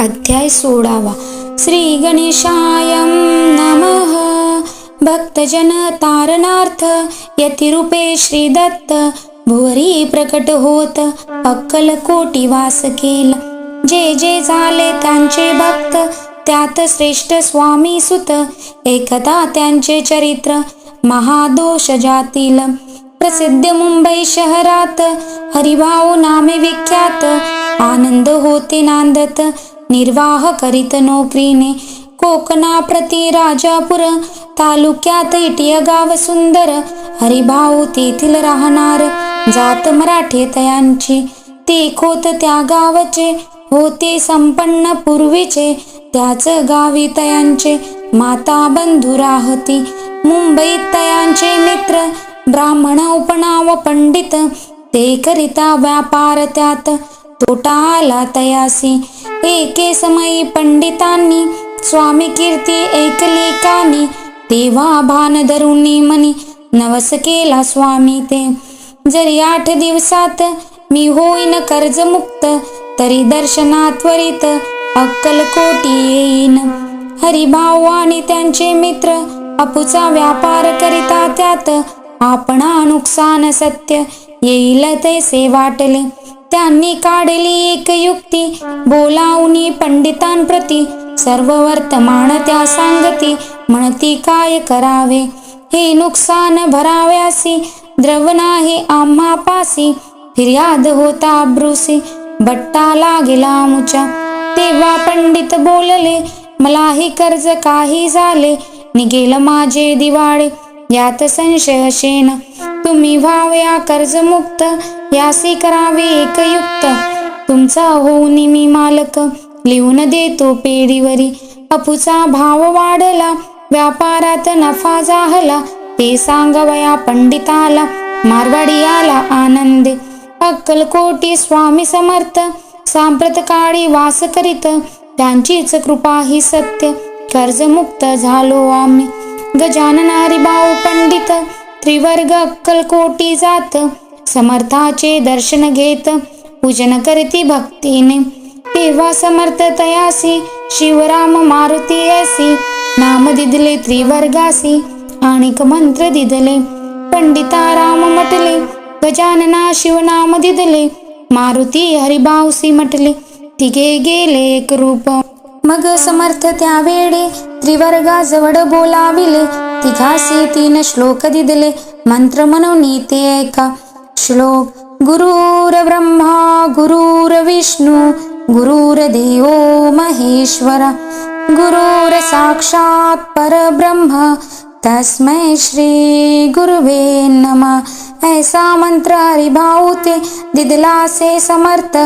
अध्याय सोडावा. श्री गणेशाय नमः. भक्तजन तारणार्थ यतिरूपे श्री दत्त भुवरी प्रकट होत अक्कल कोटी वास केला. जे जे झाले त्यांचे भक्त त्यात श्रेष्ठ स्वामी सुत एकता त्यांचे चरित्र महादोष जातील. प्रसिद्ध मुंबई शहरात हरिभाऊ नामे विख्यात आनंद होते नांदत निर्वाह करीत नोकरीने. कोकणा प्रती राजापूर तालुक्यात इटिय गाव सुंदर हरिभाऊ तेथील राहणार. जात मराठे तयांची ते खोत त्या गावचे होते संपन्न पूर्वीचे. त्याच गावी तयांचे माता बंधू राहती. मुंबईत तयांचे मित्र ब्राह्मण उपनाव पंडित ते करिता व्यापार त्यात. तोटा आला तयासी. एके समयी पंडितांनी स्वामी कीर्ती ऐकली कानी. तेव्हा भान धरुणी मनी नवस केला स्वामी ते. जरी आठ दिवसात मी होईन कर्जमुक्त तरी दर्शना त्वरित अक्कलकोटी येईन. हरिभाऊ आणि त्यांचे मित्र अपुचा व्यापार करिता त्यात आपणा नुकसान सत्य येईल तैसे वाटले. त्यांनी काढली एक युक्ती. बोलावणी पंडितांप्रती सर्व वर्तमान त्या सांगती. म्हणती काय करावे? हे नुकसान भराव्यासी. द्रव नाही आम्हा पासी फिर्याद होता ब्रुसी बट्टा लागेला मुचा तेव्हा पंडित बोलले मलाही कर्ज काही झाले. निघेल माझे दिवाळे. यात संशय शेन तुम्ही व्हाव्या कर्जमुक्त यासी करावे एकयुक्त. तुमचा होऊन मी मालक लिहून देतो पेढीवरी. अपुचा भाव वाढला व्यापारात नफा जाहला. ते सांगवया पंडिताला मारवाडी आला आनंदे अक्कलकोटी स्वामी समर्थ सांप्रत काळी वास करीत. त्यांचीच कृपा ही सत्य कर्जमुक्त झालो आम्ही. गजानन हरिभाऊ पंडित त्रिवर्ग अक्कलकोटी जात समर्थाचे दर्शन घेत पूजन करती भक्तीने. तेव्हा समर्थ तयासी शिवराम मारुती असी नाम दिदले त्रिवर्गासी आणिक मंत्र दिदले. पंडिता राम म्हटले गजानना शिवनाम दिदले मारुती हरिबाऊसी म्हटले तिघे गेले एक रूप. मग समर्थ त्यावेळे त्रिवर्गाजवळ बोलाविले. तिघासी तीन श्लोक दिदले. मंत्र म्हणून ते ऐका. श्लोक गुरुर ब्रह्मा गुरुर विष्णू गुरुर देवो महेश्वरा. गुरुर साक्षात परब्रह्म तस्मै श्री गुरुवे नमः. ऐसा मंत्र हरिभाऊ ते दिदलासे समर्थ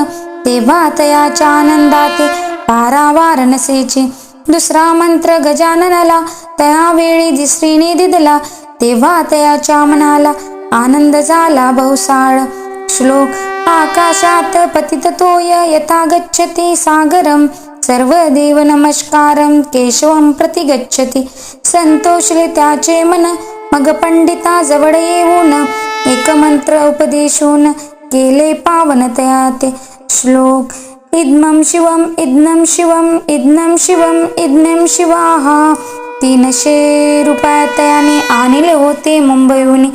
तेव्हा तयाच्या आनंदाते पारावार नसेचे दुसरा मंत्र गजाननाला त्यावेळी दिसरीने दिदला तेव्हा तयाच्या मनाला आनंद झाला बहुसाळ. श्लोक आकाशात पतित तोय यथा गच्छति सागरम. सर्व देव नमस्कारम केशवम प्रति गच्छति. संतोषले त्याचे मन मग पंडिता जवळ येऊन एक मंत्र उपदेशून केले पावन तयाते. श्लोक इद्मं शिवम इद्नं शिवम इद्नं शिवम इद्नं शिवाहा तीनशे रुपयात त्याने आणले होते मुंबईहून.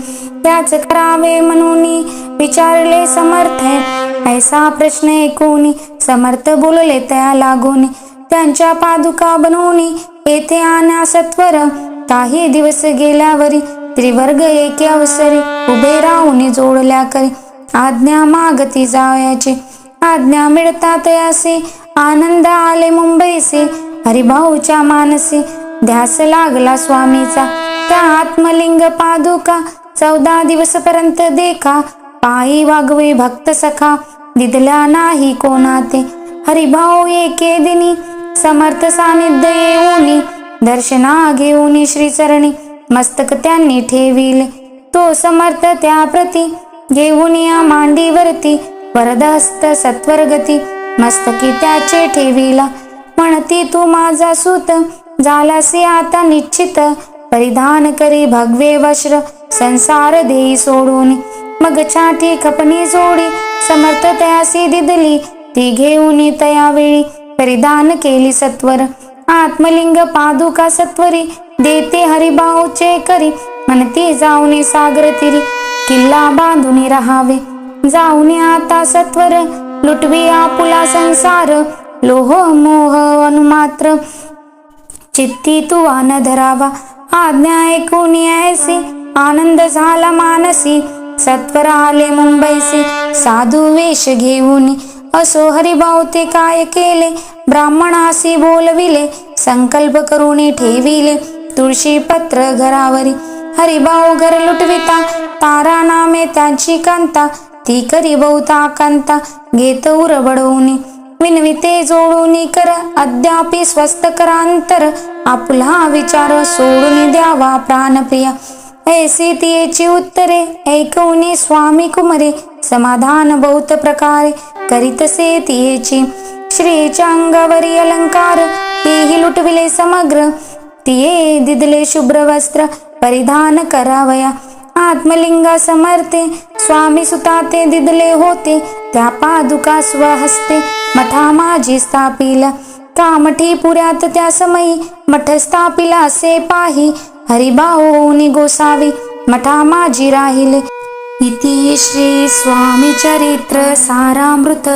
त्याच करावे म्हणून विचारले समर्थ. ऐसा प्रश्न ऐकून समर्थ बोलले त्या लागून. त्यांच्या पादुका बनवून येथे आणा सत्वर. काही दिवस गेल्यावरी त्रिवर्ग एके अवसरी उभे राहून जोडल्या करी. आज्ञा मागती जावयाची आज्ञा मिळतात असे आनंद आले मुंबईसे. हरिभाऊच्या मानसी. ध्यास लागला स्वामीचा. त्या आत्मलिंग पादुका. चौदा दिवसपर्यंत देखा. पायी वागवे भक्त सखा. दिदला नाही कोणाते. हरिभाऊ एके दिनी. समर्थ सानिध्य येऊनी. दर्शना घेऊन श्रीचरणी. मस्तक त्यांनी ठेविले. तो समर्थ त्या घेऊन या मांडीवरती. वरदहस्त सत्वरगती मस्तकी त्याचे ठेविला. म्हणती तू माझा सूत झालासी आता निश्चित. परिधान करी भगवे वस्त्र संसार देई सोडून. मग छाटी खपणी जोडी समर्थ तयासी दिदली. ती घेऊन तयावेळी परिधान केली सत्वर. आत्मलिंग पादुका सत्वरी देते हरिभाऊचे करी. म्हणती जाऊने सागर तिरी किल्ला बांधून राहावे. जाऊन आता सत्वर लुटवी आपुला संसार लोह मोह अनुमात्र चित्ती तू आन धरावा आज्ञा ऐकून ऐसी आनंद झाला मानसी सत्वर आले मुंबईसी. साधू वेश घेऊन असो हरिभाऊ ते काय केले? ब्राह्मणासी बोलविले संकल्प करून ठेविले. तुळशी पत्र घरावरी हरिभाऊ घर लुटविता तारा नामे त्यांची कांता. ती करी बहुता कांता घेत उर बडवून विनविते जोडून कर अद्यापि स्वस्त करांतर. आपला विचार सोडून द्यावा प्राणप्रिया. ऐसी तिची उत्तरे ऐकवणे स्वामी कुमरे. समाधान बहुत प्रकारे करीतसे तियेची श्रीच्या अंगावरी अलंकार तेही लुटविले समग्र. तिये दिदले शुभ्र वस्त्र परिधान करावया. आत्मलिंगा समर्थे स्वामी सुता ते दिदले होते त्या पादुका स्वहस्ते मठा माझी स्थापिला. कामठी पुऱ्यात त्या समयी मठ स्थापिला असे पाही. हरिभाऊनी गोसावी मठा माझी राहिले. इति श्री स्वामी चरित्र सारामृत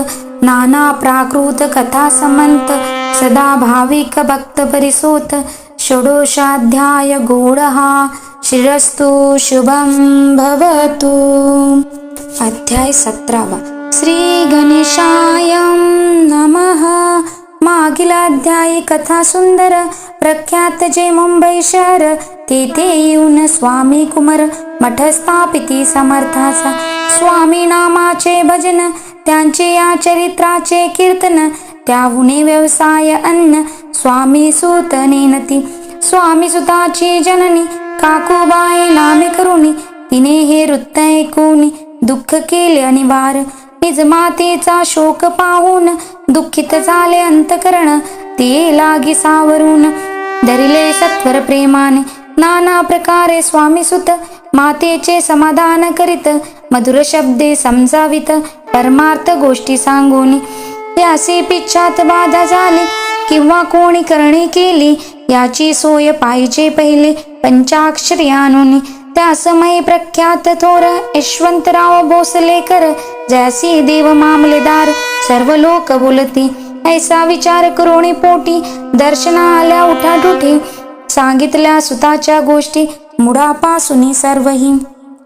नाना प्राकृत कथा समंत सदा भाविक भक्त परिसोत षोडशाध्याय गूढहा शिरस्तु शुभं भवतु। अध्याय सतरावा। श्री गणेशाय नमः। मागील कथा सुंदर प्रख्यात जे मुंबई शहर तेथे येऊन स्वामी कुमार मठ स्थापिती समर्थाचा। स्वामी नामाचे भजन त्यांचे या चरित्राचे कीर्तन त्याहुने व्यवसाय अन्न स्वामी सूत नेनती। स्वामी सुताची जननी काकूबाई नामे करुणी तिने हे वृत्त ऐकून दुःख केले अनिवार निज मातेचा शोक पाहून दुःखित झाले अंतकरण ते लागी सावरून. धरिले सत्वर प्रेमाने नाना प्रकारे स्वामी सुत मातेचे समाधान करीत मधुर शब्दे समजावित परमार्थ गोष्टी सांगून. त्यासी पिच्छात बाधा झाली किंवा कोणी करणी केली याची सोय पाहिजे पहिले. पंचाक्षरी आणून त्या समय प्रख्यात थोर यशवंतराव भोसलेकर जैसी देव मामलेदार सर्व लोक बोलती. ऐसा विचार करोणी पोटी दर्शना आल्या उठाठुठी सांगितल्या सुताच्या गोष्टी मुळापासून सर्वही.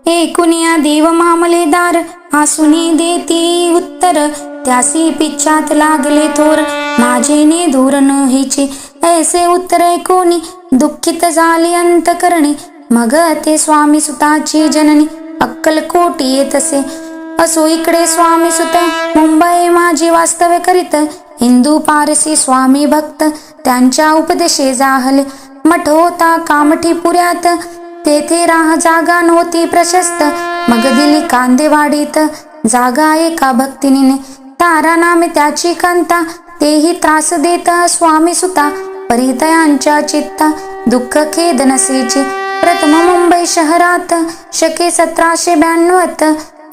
एकुनिया देव मामलेदार आसुनी देती उत्तर. त्यासी पिच्छात लागले थोर माझे ने धोरण हिचे. ऐसे उत्तरे कोणी दुःखित झाले अंतकरणे. मग ते स्वामी सुताची जननी अक्कलकोटी येत असे असो इकडे स्वामी सुत मुंबई माझी वास्तव्य करीत. हिंदू पारसी स्वामी भक्त त्यांच्या उपदेशे जाहले. मठ होता कामठी पुऱ्यात तेथे राह जागा नव्हती प्रशस्त. मग दिली कांदेवाडीत जागा एका भक्तिनीने. तारा नामे त्याची कांता तेही त्रास देत स्वामी सुता. परितयांच्या चित्ता दुःख खेद नसेची प्रथम मुंबई शहरात शके सतराशे ब्याण्णवत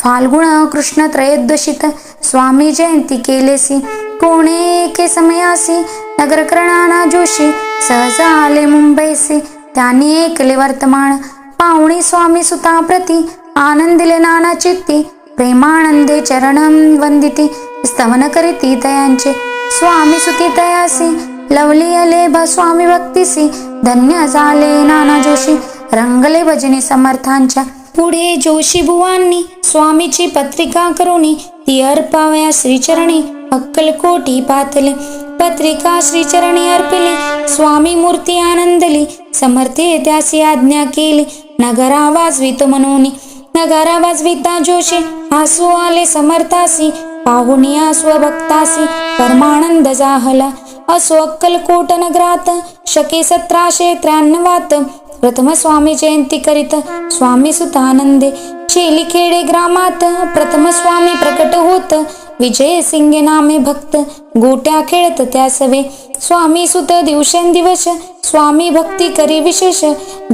फाल्गुण कृष्ण त्रयोदशीत स्वामी जयंती केलेसी कोणे एके समयासी नगरकरणाना जोशी सहज आले मुंबईसी त्यांनी ऐकले वर्तमान पाहुणी स्वामी सुताप्रती आनंदिले नाना चित्ती प्रेमानंदे चरण वंदिती स्तवन करीती तयांचे स्वामी सुती तयासी लवली अलेभा स्वामी भक्तीसी धन्य झाले नाना जोशी. रंगले भजनी समर्थांच्या. पुढे जोशी बुवांनी स्वामीची पत्रिका करुणी ती अर्पाव्या श्रीचरणी अक्कलकोटी पातले. पत्रिका श्रीचरणी अर्पिली. स्वामी मूर्ती आनंदली. समर्थे त्यासी आज्ञा केली. नगरा वाजवित मनोनी नगारा वाजविता जोशी. आसू आले समर्थासी. पाहुनिया स्वभक्तासी परमानंद जाहला. असो अक्कलकोट नगरात शके सतराशे त्र्याण्णवात. प्रथम स्वामी जयंती करीत स्वामी सुतानंदे. शेलीखेडे ग्रामात प्रथम स्वामी प्रकट होत. विजय सिंगे नामे भक्त गोट्या खेळत त्या सवे. स्वामी सुत दिवसेंदिवस स्वामी भक्ती करी विशेष.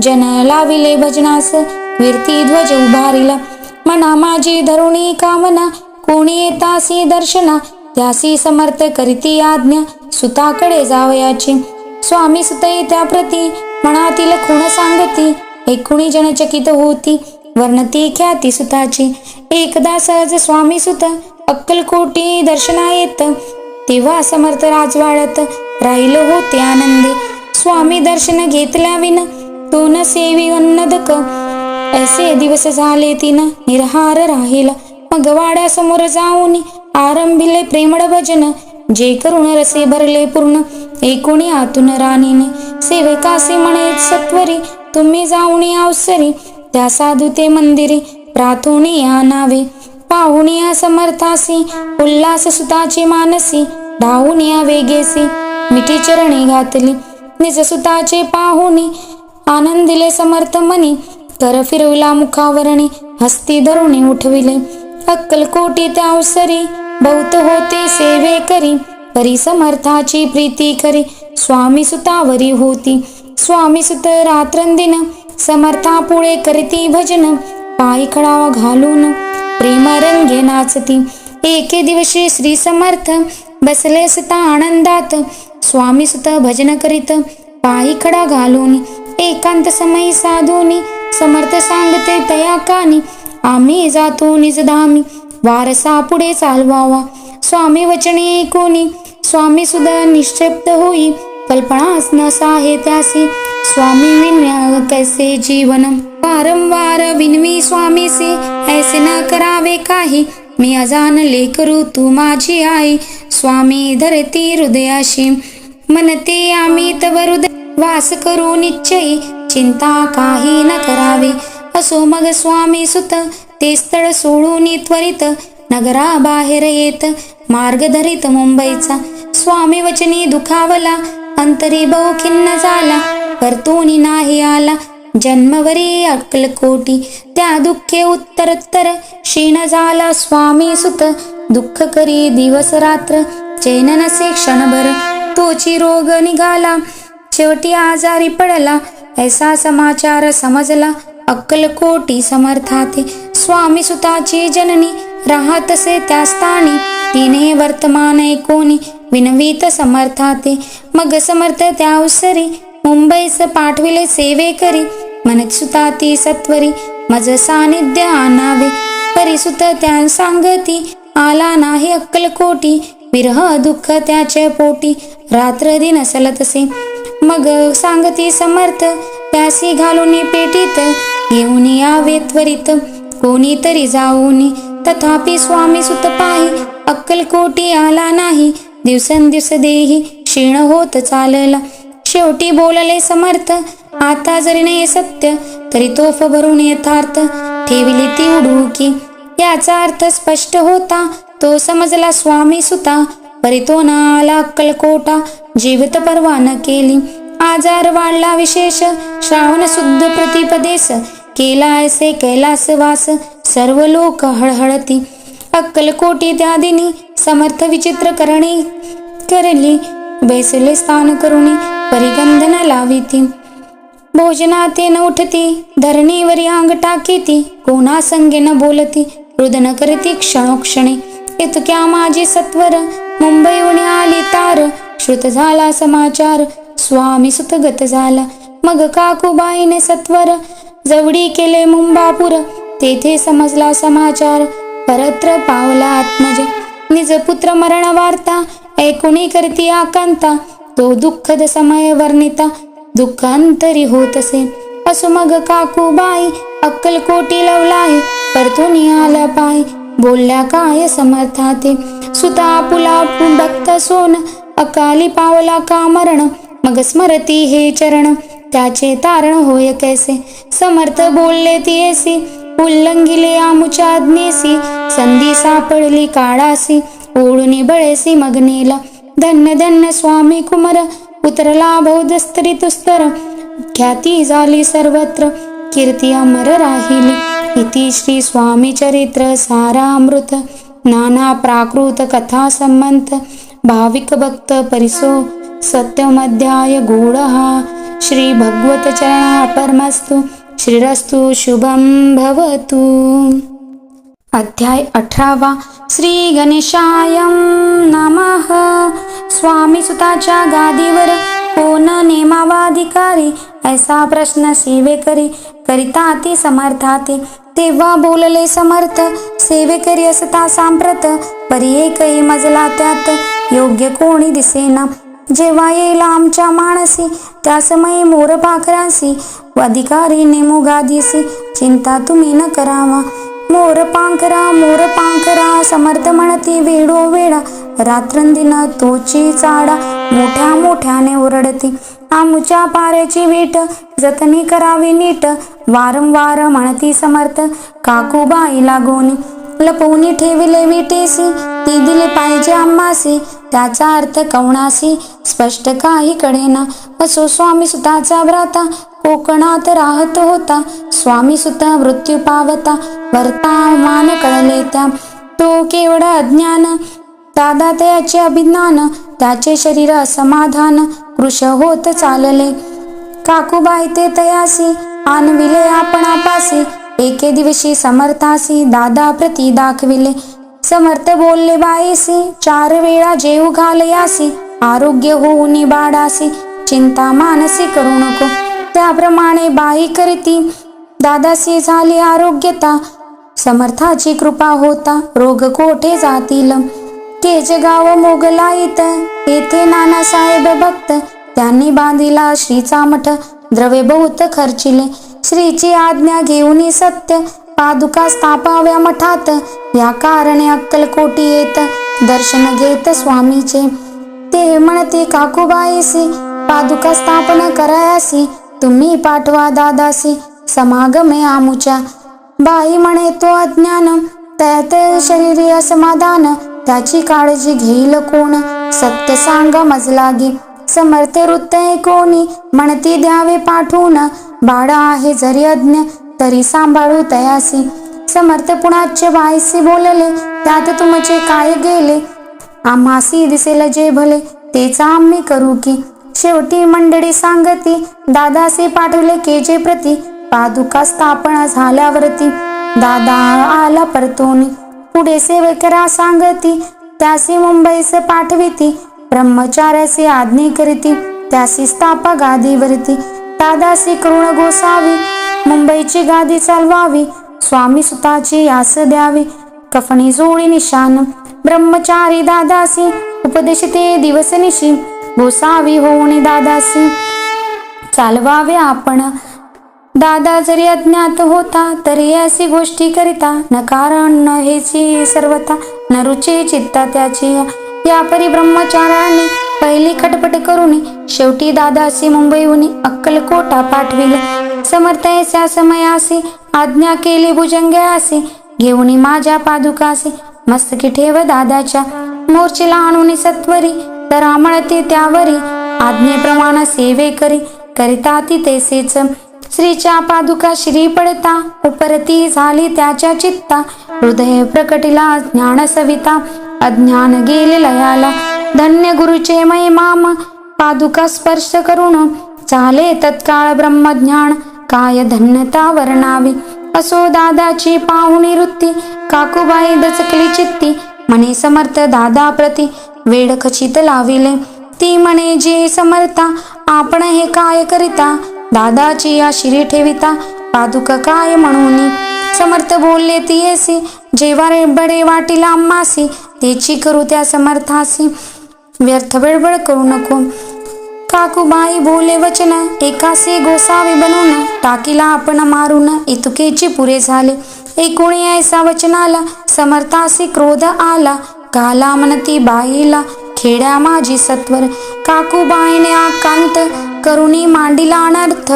जन लाविले भजनास कीर्ती ध्वज उभारिला. मना माझी धरुणी कामना कोणी येतासी दर्शना. त्यासी समर्थ करीती आज्ञा. सुताकडे जावयाची. स्वामी सुतई त्याप्रती मनातील खूण सांगती. एकूणी जनचकित होती. वर्णती ख्याती सुताची. एकदा सहज स्वामी सुत अक्कलकोटी दर्शना येत तेव्हा समर्थ राजवाड्यात राहिल होते आनंदी. स्वामी दर्शन घेतल्या विन तोन सेवी अन्नदक. असे दिवस झाले तिन निरहार राहिला. मग वाड्यासमोर जाऊन आरंभिले प्रेमळ भजन. जे करून रसे भरले पूर्ण एकोणी आतून राणीने? सेवकासे म्हणे सत्वरी तुम्ही जाऊन अवसरी त्या साधू ते मंदिरी प्रार्थोनी या नावे. पाहुणी या समर्थासी उल्हास सुताची मानसी. धावून या वेगेसी. मिठी चरणी घातली निज सुताचे पाहुणी. आनंदिले समर्थ मनी कर फिरवला मुखावरणी हस्ती धरुणी उठविले. अक्कलकोटी त्या अवसरी बहुत होते सेवे करी परी समर्थाची प्रीती करी स्वामी सुतावरी होती. स्वामी सुत रात्रंदिन समर्था पुळे करती भजन पायी खडावा घालून प्रेम रंगे नाचती. एके दिवशी श्री समर्थ बसले सुता आनंदात स्वामी सुत भजन करीत पायी खडा घालून एकांत समयी साधूनी समर्थ सांगते तया कानी आम्ही जातो निजधामी. वारसा पुढे चालवावा. स्वामी वचने कोणी? स्वामी सुद्धा निश्चप्त होई. कल्पनाच नसाहे त्यासी. स्वामी विन्या कैसे जीवन वारंवार विनवी स्वामीसी. ऐसे न करावे काही. मी अजान लेकरू तू माझी आई. स्वामी धरती हृदयाशी. मनते आम्ही तव हृदय वास करू निश्चयी. चिंता काही न करावे. असो मग स्वामी सुत. ते स्थळ सोडून त्वरित नगरा बाहेर येत मार्ग धरित मुंबईचा. स्वामी वचनी दुखावला अंतरी बहु खिन्न झाला परतूनी नाही आला. जन्मवरी अक्कलकोटी त्या दुःखे उत्तरोत्तर. क्षीण झाला स्वामी सुत दुःख करी दिवस रात्र. चैन नसे क्षणभर तोची रोग निघाला. शेवटी आजारी पडला ऐसा समाचार समजला. अक्कलकोटी समर्थाते. स्वामी सुताची जननी राहतसे त्या स्थानी तिने वर्तमान ऐकोनी विनवीत समर्थाते मग समर्थ त्या अवसरी मुंबईस पाठविले सेवे करी म्हणत सुताती सत्वरी मज सानिध्य आणावे परिसुत त्या सांगती आला नाही अक्कलकोटी विरह दुःख त्याच्या पोटी रात्र दिन सलतसे मग सांगती समर्थ त्यासी घालून पेटीत घेऊन यावे त्वरित कोणीतरी जाऊन तथापि स्वामी सुत पाही अक्कलकोटी आला नाही. दिवसेंदिवस देही क्षीण होत चालला. शेवटी बोलले समर्थ आता जरी नाही सत्य तरी तोफ भरून यथार्थ ठेवली ती उडुकी. याचा अर्थ स्पष्ट होता तो समजला स्वामी सुता परी तो ना आला अक्कलकोटा जीवित परवान केली. आजार वाढला विशेष श्रावण शुद्ध प्रतिपदेस केला ऐसे कैलास वास सर्व लोक हळहळती. अक्कलकोटी त्यादिनी समर्थ विचित्र करणे. करली बैसले स्थान करुणी परिगंधन लाविती. भोजनाते न उठती धरणीवरी अंग टाकीती. कोणा संगे न बोलती रुदन करती क्षणोक्षणी. इतक्या माझी सत्वर मुंबईहून आली तार. श्रुत झाला समाचार स्वामी सुतगत झाला. मग काकूबाईने सत्वर जवडी केले मुंबापूर. तेथे समजला समाचार. परत्र पावला आत्मज. निज पुत्र मरण वार्ता. ऐकुणी करती आकांता. तो दुःखद समय वर्णिता. दुःखांतरी होतसे. असो मग काकूबाई अक्कलकोटी लवलाय. परतून आला पाय. बोलल्या काय समर्थाते. सुता पुला भक्त सोन. अकाली पावला का मरण? मग स्मरती हे चरण. त्याचे तारण होय कैसे? समर्थ बोलले तियेसी उल्लंघिले आमुच्या आज्ञेसी संधी सापडली काळासी ओढुनी बळेसी मग्नेला धन्य धन्य स्वामी कुमर उतरला बौद्धस्तरी तुस्तर ख्याती झाली सर्वत्र कीर्ती अमर राहिली इति श्री स्वामी चरित्र सारामृत नाना प्राकृत कथा संबंध भाविक भक्त परिसो सत्यमध्याय गूढः। श्री परमस्तु। श्रीरस्तु शुभं भवतु। अध्याय अठरावा। श्री गणेशाय नमः। स्वामी सुताच्या गादीवर कोण नेमावाधिकारी ऐसा प्रश्न सेवेकरी करिता ते समर्थाते। तेव्हा बोलले समर्थ सेवेकरी असता सांप्रत परी एकही मजला त्यात योग्य कोणी दिसेना। जेव्हा येईल आमच्या माणसी त्या समयी मोर पाखरांसी अधिकारी नेमू दिसी चिंता तुम्ही न करावा. मोर पांखरा मोर पांखरा समर्थ म्हणती वेडो वेडा. रात्रंदिन तोची चाडा मोठ्या मोठ्याने ओरडती. आमुच्या पाऱ्याची वीट जतनी करावी नीट. वारंवार म्हणती समर्थ काकूबाई लागोनी लपवून ठेविले विटेसी ती दिले पाहिजे आम्हासी. त्याचा अर्थ कवणासी स्पष्ट काही कळेना असो स्वामी सुताचा भ्राता. कोकणात राहत होता. स्वामी सुता मृत्यू पावता. वर्तामान कळले त्या. तो केवळ अज्ञान? दादा त्याचे अभिज्ञान. त्याचे शरीर असमाधान. कृश होत चालले. काकूबाई ते तयासी. आणविले आपणापासी एके दिवशी समर्थासी दादा प्रती दाखविले. समर्थ बोलले बाईसी चार वेळा जेव घालयासी आरोग्य होऊन बाळासी चिंता मानसी करू नको. त्याप्रमाणे बाई करीती दादासी झाली आरोग्यता समर्थाची कृपा होता रोग कोठे जातील? केज गाव मोगलाईत येथे नानासाहेब भक्त त्यांनी बांधिला श्रीचा मठ द्रव्य बहुत खर्चिले. श्रीची आज्ञा घेऊन सत्य पादुका स्थापाव्या मठात. या कारणे अक्कलकोटी येत दर्शन घेत स्वामीचे. ते म्हणते काकूबाईसी पादुका स्थापन करायासी तुम्ही पाठवा दादासी समागमे आमुच्या. बाई म्हणे तो अज्ञान त्यात शरीरी असमाधान त्याची काळजी घेईल कोण? सत्य सांगा मजलागी समर्थ वृत्त कोणी? म्हणती द्यावे पाठवून बाळा आहे जरी अज्ञ तरी सांभाळू तयासी समर्थ पुणाचे बायसी बोलले त्यात तुमचे काय गेले? आम्हासी दिसेल जे भले तेच आम्ही करू की? शेवटी मंडळी सांगती दादासी पाठवले केजे प्रती. पादुका स्थापना झाल्यावरती दादा आला परतोनी. पुढे सेवेकरा सांगती त्यासी मुंबईस पाठविती. ब्रह्मचार्यासी आज्ञे करीती त्यासी स्थापा गादीवरती दादासी करुण गोसावी मुंबईची गादी चालवावी स्वामी सुताची आस द्यावी कफणी जोडी निशान ब्रह्मचारी दादासी उपदेशते दिवसनिशी भोसावी होणे दादासी. चालवावे आपण. दादा जरी अज्ञात होता तरी अशी गोष्टी करिता न कारण न हेची सर्वता न रुचे चित्ता त्याची. या परी ब्रह्मचाराने पहिली खटपट करून शेवटी दादासी मुंबईहून अक्कलकोटा पाठविले. समर्थयच्या समयासी आज्ञा केली भुजंगयासी घेऊन माझ्या पादुकासी मस्तकी ठेव दादाच्या मोर्चीला आणून सत्वरी तर म्हणते त्यावरी आज्ञेप्रमाण सेवे करी करिता ती तेसेच. श्रीच्या पादुका श्री पडता उपरती झाली त्याच्या चित्ता हृदय प्रकटिला ज्ञान सविता अज्ञान गेले लयाला धन्य गुरुचे महिमाम पादुका स्पर्श करून चाले तत्काळ ब्रह्मज्ञान काय धन्यता वर्णावी? असो दादाची पाहुणी वृत्ती काकूबाई दचकली चित्ती म्हणे समर्थ दादा प्रती वेड खचित लाविले. ती म्हणे जे समर्था आपण हे काय करिता? दादाची या शिरी ठेविता पादुका काय म्हणून? समर्थ बोलले ती येसी जेव्हा रे बडे वाटीला मासी तेची करू त्या समर्थासी. व्यर्थ बडबड करू नको. काकुबाई बोले वचन एकासी गोसावी बनून टाकीला आपण मारून इतुकेचे पुरे झाले. एकोणी ऐसा वचनाला समर्थासी क्रोध आला. घाला म्हणती बाईला खेड्या माझी सत्वर. काकूबाईने आकांत करुणी मांडीला अनर्थ.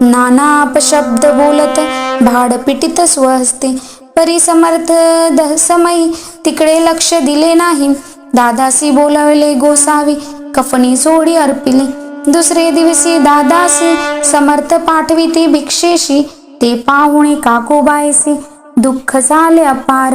नाना अपशब्द बोलत भाडपिटीत स्वहस्ते. परिसमर्थ दसमयी तिकडे लक्ष दिले नाही. दादासी बोलावले गोसावी कफनी जोडी अर्पिली. दुसरे दिवशी दादासी समर्थ पाठविती भिक्षेशी ते पाहुणे काकोबायसी. दुःख झाले अपार.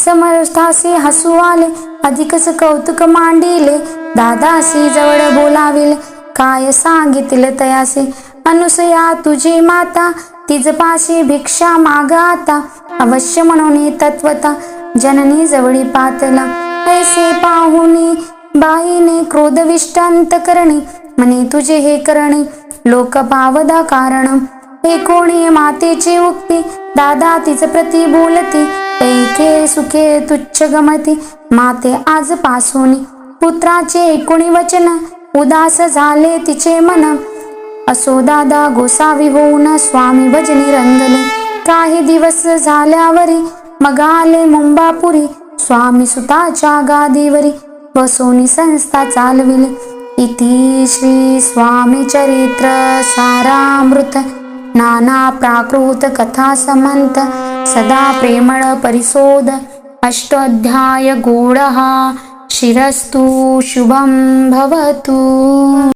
समर्थासी हसू आले अधिकच कौतुक मांडिले. दादासी जवळ बोलाविले काय सांगितले तयासे? अनुसया तुझी माता तिजपाशी भिक्षा माग आता. अवश्य म्हणून तत्वता जननी जवळी पातला. ऐसे पाहुनी बाईने क्रोधविष्टांत करणे म्हणे तुझे हे करणे लोक पावदा कारण. हे कोणी मातेची उक्ती दादा तिच प्रती बोलती. ऐके सुखे तुच्छ गमती माते आज पासून. पुत्राचे एकोणी वचन उदास झाले तिचे मन. असो दादा गोसावी होऊन स्वामी भजनी रंगले. काही दिवस झाल्यावरी मग आले मुंबापुरी. स्वामी सुताच्या गादीवरी बसोनी संस्था चालविली. इति श्री स्वामी नानाप्राकृतकथासमन्त सदा प्रेमण परिशोध अष्टोऽध्याय गूढः शिरस्तु शुभं भवतु।